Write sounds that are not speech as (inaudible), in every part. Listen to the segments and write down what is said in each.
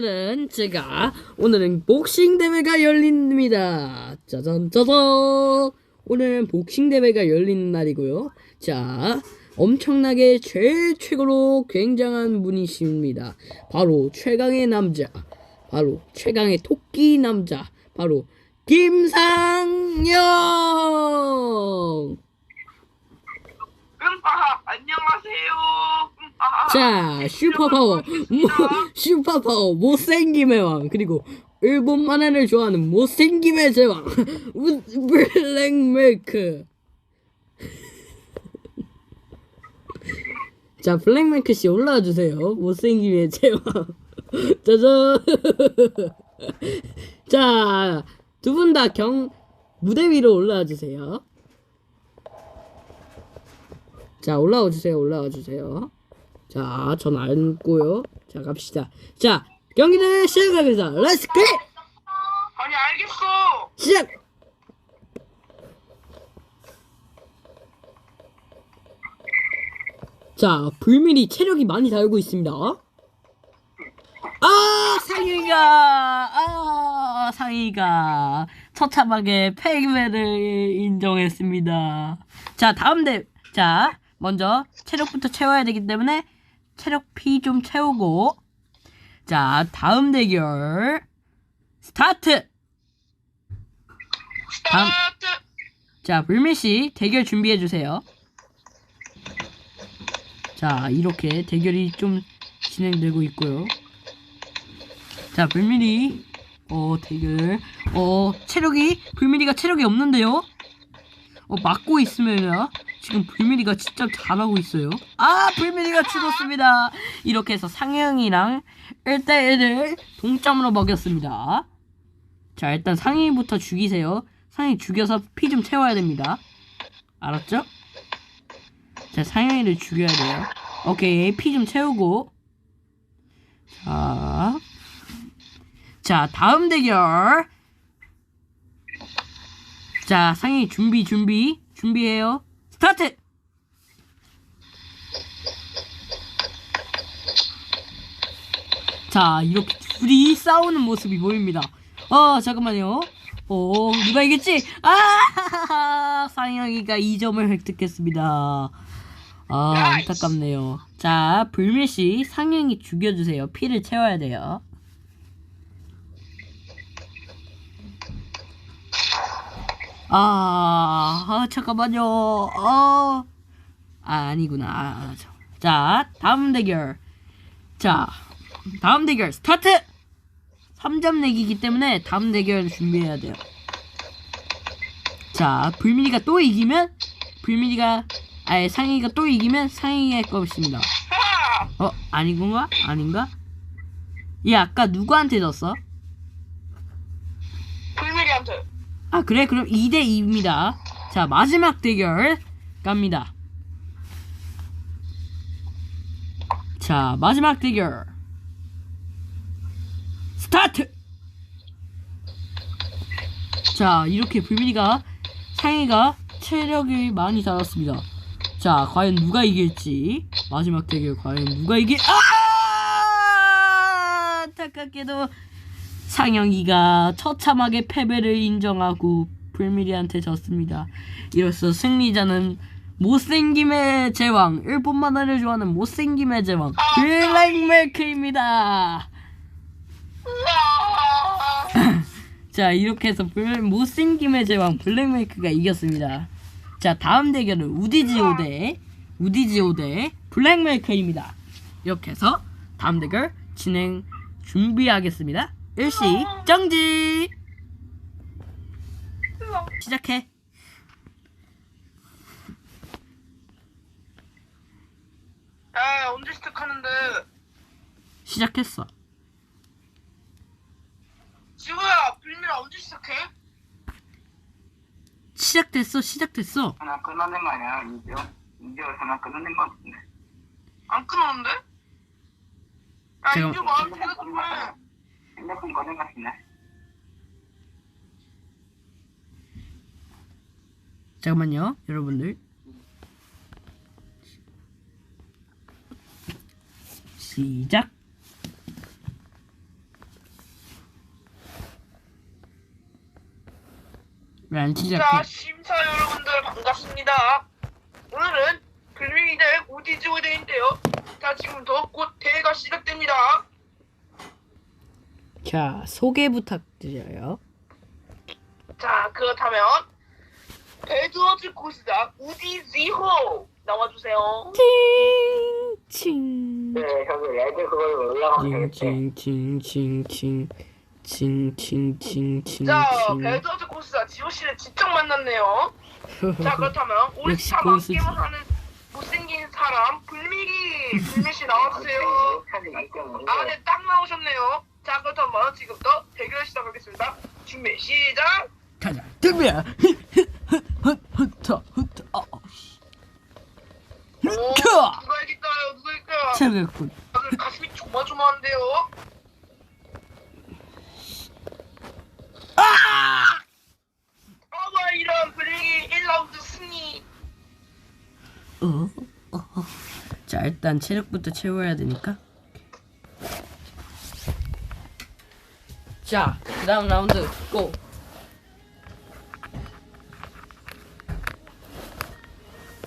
오늘은 제가 오늘은 복싱 대회가 열립니다. 짜잔 짜잔. 오늘은 복싱 대회가 열리는 날이고요. 자, 엄청나게 최 최고로 굉장한 분이십니다. 바로 최강의 남자. 바로 최강의 토끼 남자. 바로 김상영. 음아 안녕하세요. 음아 자, 슈퍼파워, 모, 슈퍼파워, 못생김의 왕, 그리고 일본 만화를 좋아하는 못생김의 제왕, 우- 블랙메이크. 자, 블랙메이크 씨 올라와 주세요. 못생김의 제왕. 짜잔. 자, 두 분 다 경, 무대 위로 올라와 주세요. 자, 올라와 주세요. 올라와 주세요. 자, 전 앉고요. 자, 갑시다. 자, 경기를 시작하겠습니다. 렛츠 고! 아니 알겠어. 시작! 자, 불밀이 체력이 많이 달고 있습니다. 아, 상희가, 아, 상희가 처참하게 패배를 인정했습니다. 자, 다음 대, 자, 먼저 체력부터 채워야 되기 때문에 체력 피 좀 채우고, 자, 다음 대결, 스타트! 다음. 스타트. 자, 불미 씨 대결 준비해 주세요. 자, 이렇게 대결이 좀 진행되고 있고요. 자, 불미리 어, 대결. 어, 체력이 불미리가 체력이 없는데요. 어, 막고 있으면요. 지금 불미리가 진짜 잘하고 있어요. 아, 불미리가 죽었습니다. 이렇게 해서 상영이랑 1대1을 동점으로 먹였습니다. 자, 일단 상희부터 죽이세요. 상희 죽여서 피 좀 채워야 됩니다. 알았죠? 자, 상영이를 죽여야 돼요. 오케이, 피 좀 채우고. 자. 자, 다음 대결. 자, 상영이 준비, 준비. 준비해요. 스타트! 자, 이렇게 둘이 싸우는 모습이 보입니다. 어, 잠깐만요. 어, 누가 이겼지? 아, (laughs) 상영이가 2점을 획득했습니다. 아, 안타깝네요. 자, 불밀씨, 상영이 죽여주세요. 피를 채워야 돼요. 아, 아 잠깐만요. 아, 아 아니구나. 아, 저. 자, 다음 대결. 자, 다음 대결 스타트! 3점 내기이기 때문에 다음 대결 준비해야 돼요. 자, 불민이가 또 이기면 불민이가 아예 상희가 또 이기면 상희의 것입니다. 하. 어, 아니구나? 아닌가? 얘 아까 누구한테 졌어? 불미리한테. 아, 그래? 그럼 2대 2입니다. 자, 마지막 대결 갑니다. 자, 마지막 대결. 스타트! 자, 이렇게 불민이가 상희가 체력이 많이 달았습니다. 자, 과연 누가 이길지. 마지막 대결 과연 누가 이길 아! 안타깝게도 상영이가 처참하게 패배를 인정하고 불미리한테 졌습니다. 이로써 승리자는 못생김의 제왕, 일본 만화를 좋아하는 못생김의 제왕, 블랙메이크입니다. (laughs) 자, 이렇게 해서 블, 못생김의 제왕 블랙메이크가 이겼습니다. 자, 다음 대결은 우디지오 대 우디지오 대 블랙메이크입니다. 이렇게 해서 다음 대결 진행 준비하겠습니다. 일시 정지. 시작해. 야 언제 시작하는데? 시작했어. 지호야 불미라 언제 시작해? 시작됐어. 시작됐어. 하나 끊어낸 거 아니야? 이죠? 이죠? 하나 끊어낸 거 같은데. 안 끊었는데? 야 제가- 인조 마음 대답 좀 해. 핸드폰 꺼낸 것 같은데. 잠깐만요, 여러분들. 시작. 왜 안 자, 심사 여러분들 반갑습니다. 오늘은 글빙이 대 오디즈웨대인데요. 자, 지금 더 곧 대회가 시작됩니다. 자, 소개 부탁드려요. 자, 그렇다면 배드워즈 고수자 우디지호 나와주세요. 칭칭. 네, 저기 레드 그걸로 올라가면 되겠지. 칭칭칭칭 칭 칭칭칭칭칭. 자, 배드워즈 고수자 지호 씨를 직접 만났네요. 자, (laughs) 그렇다면 우리 역시 다 고수지. 하는 못생긴 사람 불미기 불미 씨 나와주세요. 사진 있죠. 아, 네, 딱 나오셨네요. 자, 그렇다면 지금부터 대결 시작하겠습니다. 준비 시작. 가자. 덤벼. 흩흩흩 흩. 어. 오, 켜! 누가 이길까요? 누가 이길까요? 체력군. 다들 가슴이 조마조마한데요. 아! 어머 이런 분위기 1라운드 승리. 어? 어? 자, 일단 체력부터 채워야 되니까. 자, 그다음 라운드 고.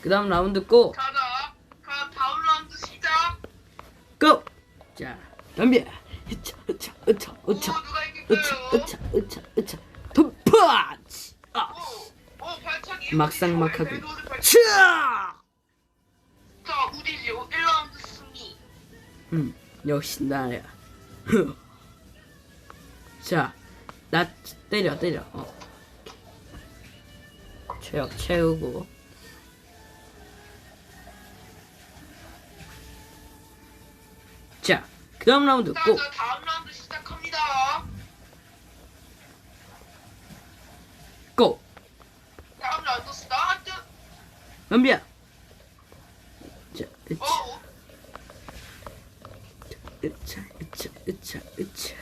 그다음 라운드 고. 자자, 그럼 다음 라운드 시작. 고! 자, 덤벼. 으차, 으차, 으차, 오, 으차, 누가 으차, 이길까요? 으차, 으차, 으차. 덤파치! 아, 오, 오, 발차기. 막상 막하게. 배드워즈 발차기. 차! 자, 우디지오 1라운드 승리. 음, 역시 나야. (laughs) 자, 나 때려, 때려. 어. 체력 채우고. 자, 그 다음 라운드 자, 고! 저 다음 라운드 시작합니다. 고! 다음 라운드 스타트. 자, 으차, 오, 으차, 으차, 으차, 으차.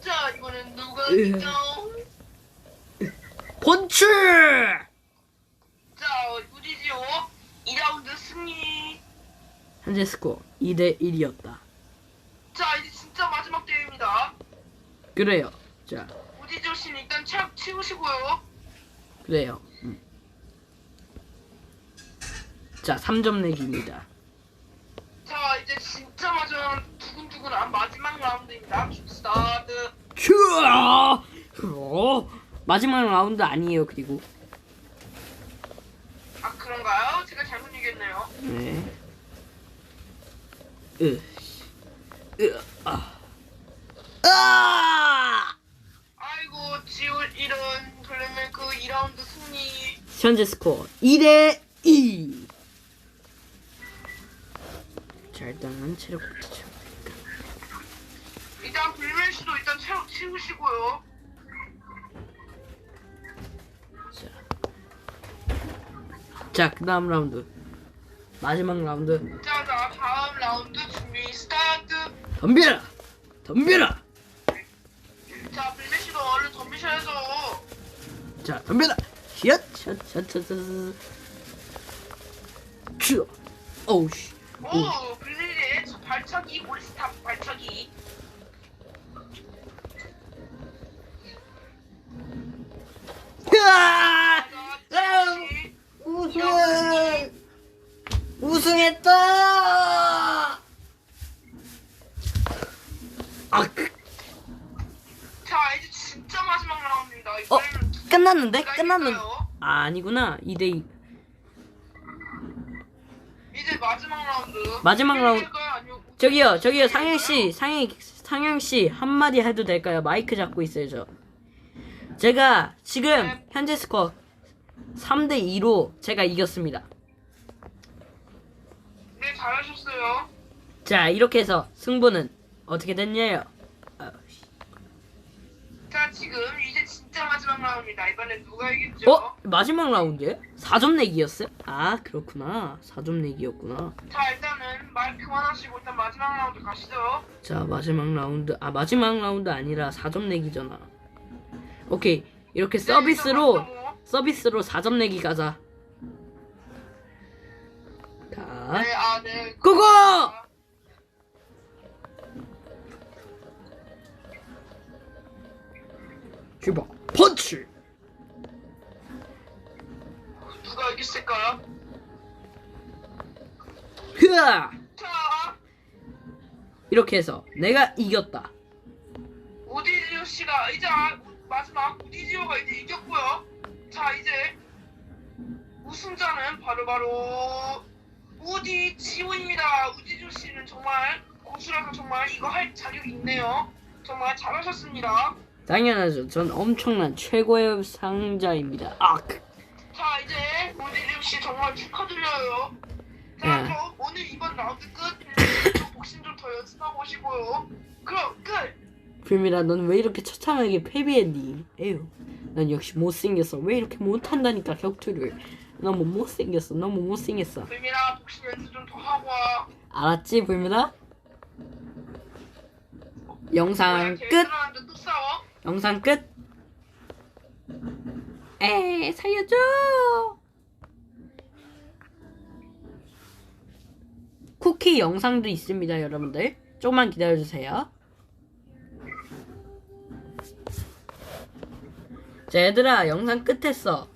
자, 이번엔 누가 으. 이기죠? 펀치! 자, 우디지오 2라운드 승리. 현재 스코어 2대 1이었다. 자, 이제 진짜 마지막 대회입니다. 그래요. 자, 우디지오 씨는 일단 체력 치우시고요. 그래요. 음. 자, 3점 내기입니다. 자, 이제 진짜 마지막 두근두근한 마지막 라운드입니다. 스타트. 큐아! 어? 마지막 라운드 아니에요. 그리고 아, 그런가요? 제가 잘못 얘기했네요. 네. 으, 으, 아, 아! 아이고, 지울 이런 그러면 그 2라운드 승리. 현재 스코어 2대 2. 자, 일단 체력부터 채워. 일단 불멸 씨도 일단 체력 치우시고요. 자, 자, 그다음 라운드. 마지막 라운드. 다음 라운드 준비 스타트. 덤벼라! 덤벼라! 자, 씨도 얼른 덤비셔야죠. 자, 덤벼라! 샷! 샷! 샷! 샷! 샷! 큐! 어우 씨. 오, 불멸의 발차기 올스탑 발차기. 이길까요? 아, 아니구나. 2대2. 이제 마지막 라운드. 마지막 라운드. 아니면 저기요, 저기요, 상현씨, 상현, 상현씨, 한마디 해도 될까요? 마이크 잡고 있어요, 저. 제가 지금 현재 스코어 3대2로 제가 이겼습니다. 네, 잘하셨어요. 자, 이렇게 해서 승부는 어떻게 됐냐요? 아, 자, 지금 이제 진짜 마지막 라운드입니다. 이번엔 누가 이겼죠? 어? 마지막 라운드에? 4점 내기였어요? 아, 그렇구나. 4점 내기였구나. 자, 일단은 말 그만하시고 일단 마지막 라운드 가시죠. 자, 마지막 라운드. 아, 마지막 라운드 아니라 4점 내기잖아. 오케이. 이렇게 네, 서비스로. 서비스로 4점 내기 가자. 자, 네, 아, 네. 고고! 슈퍼 펀치 누가 이겼을까? 흐아 자, 이렇게 해서 내가 이겼다 오디지오 씨가 이제 아, 마지막 오디지오가 이제 이겼고요. 자 이제 우승자는 바로 바로 오디지오입니다. 오디지오 씨는 정말 고수라서 정말 이거 할 자격이 있네요. 정말 잘하셨습니다. 당연하죠. 전 엄청난 최고의 상자입니다. 아, 자, 이제 우디지오 씨 정말 축하드려요. 자, 네. 그럼 오늘 이번 라운드 끝. 좀 복싱 좀 더 연습하고 오시고요. 그럼 끝. 불미라, 넌왜 이렇게 처참하게 패배했니? 에휴, 난 역시 못생겼어. 왜 이렇게 못한다니까 격투를. 너무 못생겼어. 너무 못생겼어. 불미나 복싱 연습 좀 더 하고 와. 알았지, 불미라? 영상 끝. 걔들한테 또 싸워. 영상 끝. 에, 살려줘. 쿠키 영상도 있습니다, 여러분들. 조금만 기다려주세요. 자, 얘들아, 영상 끝했어.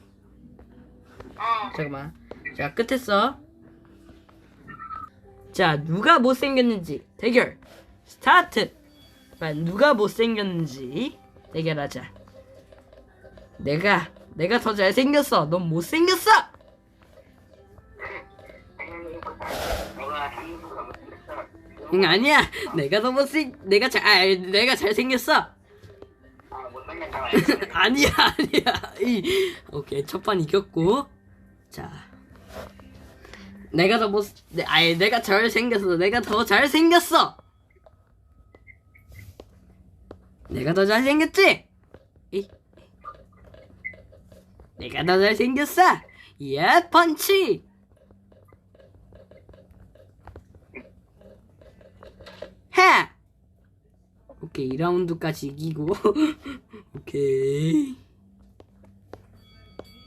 어. 잠깐만. 자, 끝했어. 자, 누가 못생겼는지 대결 스타트. 자, 누가 못생겼는지 대결하자. 내가 내가 더 잘생겼어. 넌 못생겼어. 응, 아니야. 내가 더 못생 내가 잘 아, 내가 잘생겼어. 아, (laughs) 아니야, 아니야. 이, 오케이, 첫 판 이겼고. 자. 내가 더 못, 내, 아예 내가 잘생겼어. 내가 더 잘생겼어. 내가 더 잘생겼지? 이. 내가 더 잘생겼어. 예, 펀치. 해! 오케이, 2라운드까지 이기고. (laughs) 오케이.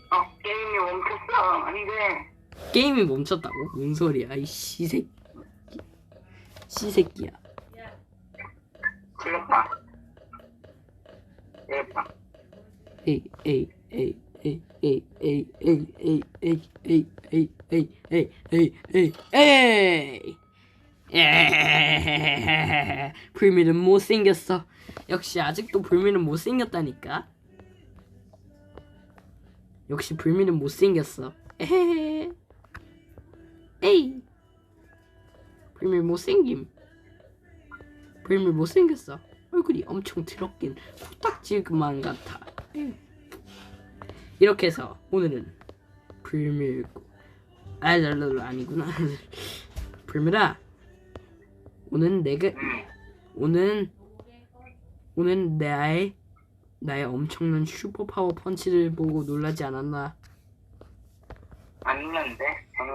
어, 게임이 멈췄어. 안 돼. 게임이 멈췄다고? 뭔 소리야, 이 씨새끼. 씨새끼야. 틀렸다. 에이, 에이, 에이, 에이, 에이, 에이, 에이, 에이, 에이, 에이, 에이, 에이, 에이, 에이, 에이, 에이. 불미는 못생겼어. 역시 아직도 불미는 못생겼다니까. 역시 불미는 못생겼어. 에헤헤. 에이. 불미 못생김. 불미 못생겼어. 얼굴이 엄청 더럽긴 코딱지만 같아. 에이. 이렇게 해서 오늘은 불밀고 아랄랄라 아니구나. (laughs) 불미라. 오늘 내가 응. 오늘 오늘 나의 나의 엄청난 슈퍼 파워 펀치를 보고 놀라지 않았나? 아니는데 저는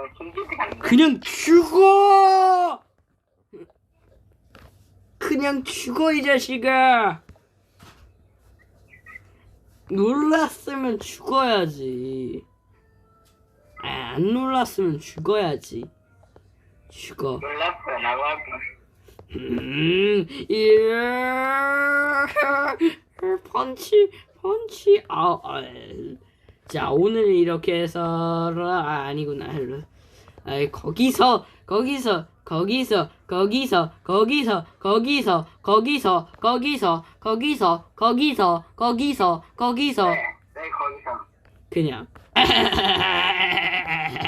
않는 그냥 죽어! 그냥 죽어 이 자식아! 놀랐으면 죽어야지. 아, 안 놀랐으면 죽어야지. 죽어. 놀랐어요. 나가고. 음, 이야, (laughs) 펀치, 펀치, 아, 아, 자, 오늘 이렇게 해서, 아, 아니구나, 아, 거기서, 거기서, 거기서, 거기서, 거기서, 거기서, 거기서, 거기서, 거기서, 거기서, 거기서, 거기서, 네, 네, 거기서. 그냥. (laughs)